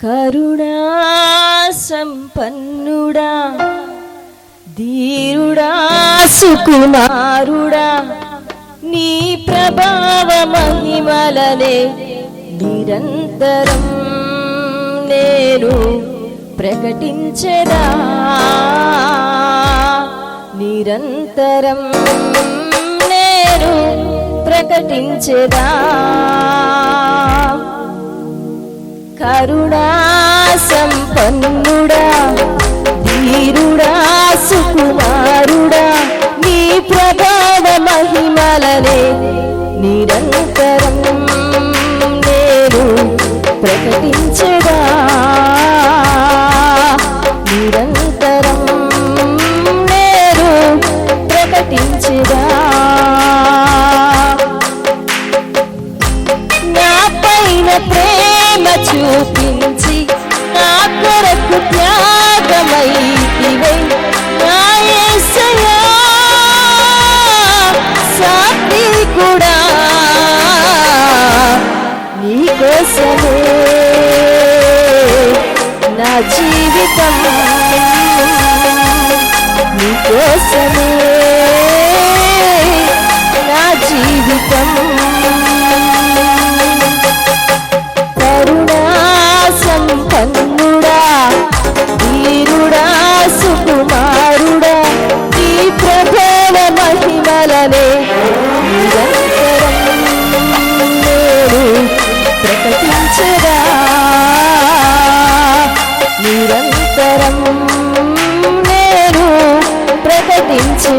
కరుణా సంపన్నుడా ధీరుడా సుకుమారుడా నీ ప్రభావ మహిమలనే నిరంతరం నేను ప్రకటించదా నిరంతరం నేను ప్రకటించదా కరుణా సంపన్నుడా ధీరుడా సుకుమారుడా నీ ప్రభావ మహిమలనే నిరంతర కొరకు త్యాగమైతివై నా యేసయ్యా కూడా నీ కోసమే నా జీవితం నీ కోసమే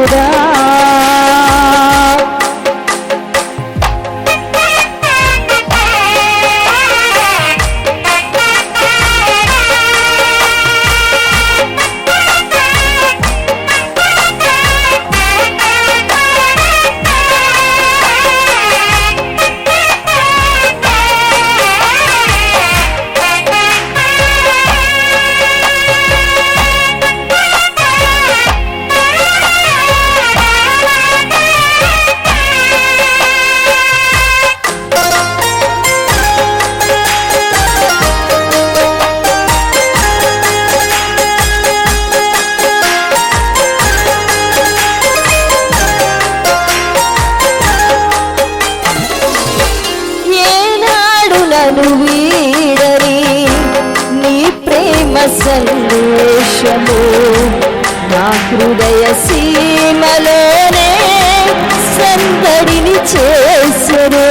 ప్రకటించదా నన్ను వీడరి. నీ ప్రేమ సందేశము నా హృదయ సీమలోనే సందడిని చేసరు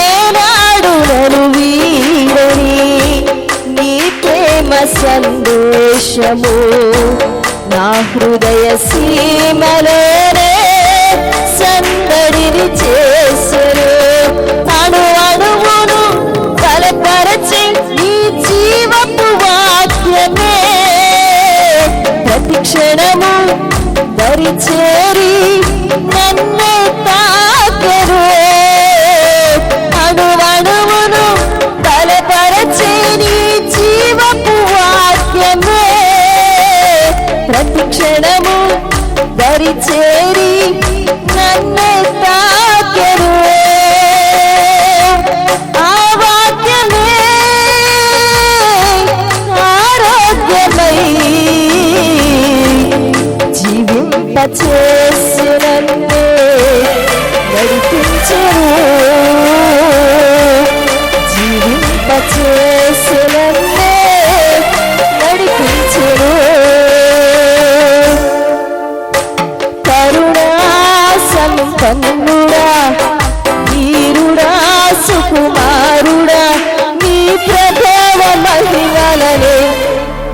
ఏనాడు నన్ను వీడని నీ ప్రేమ సందేశము నా హృదయ సీమలోనే సందడిని చేసరు అణు అణువును బలపరచి నీ జీవపు వాక్యమే. ప్రతి క్షణము దరిచేరి నన్నే తా तेरी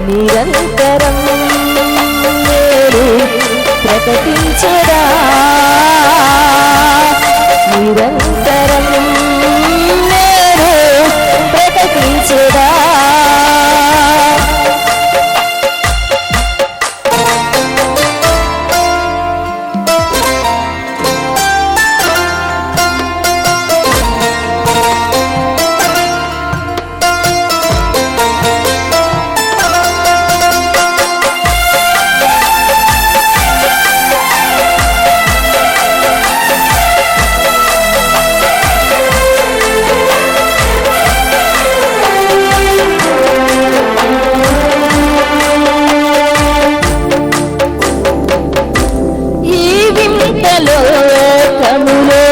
నిరంతరం ప్రకటించరా నిమితలో కములో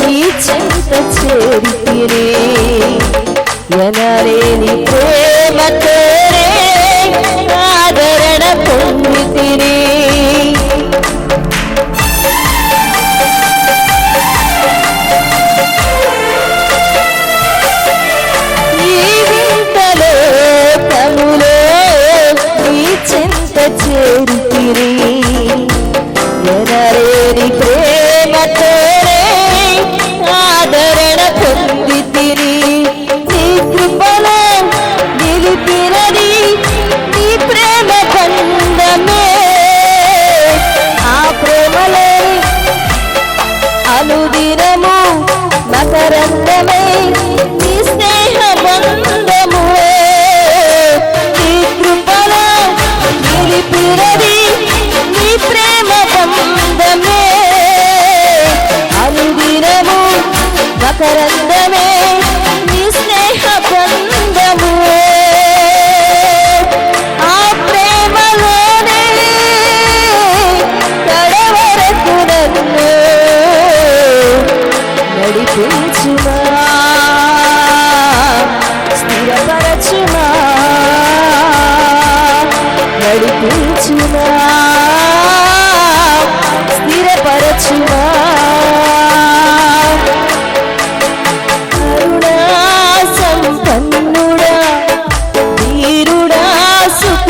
నీ చెంత చేరితిరే ఎనరే பிறந்தவே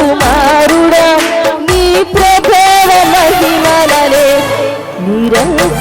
కుమారుడా నీ ప్రభావ మహిమలనే. నిరంతరం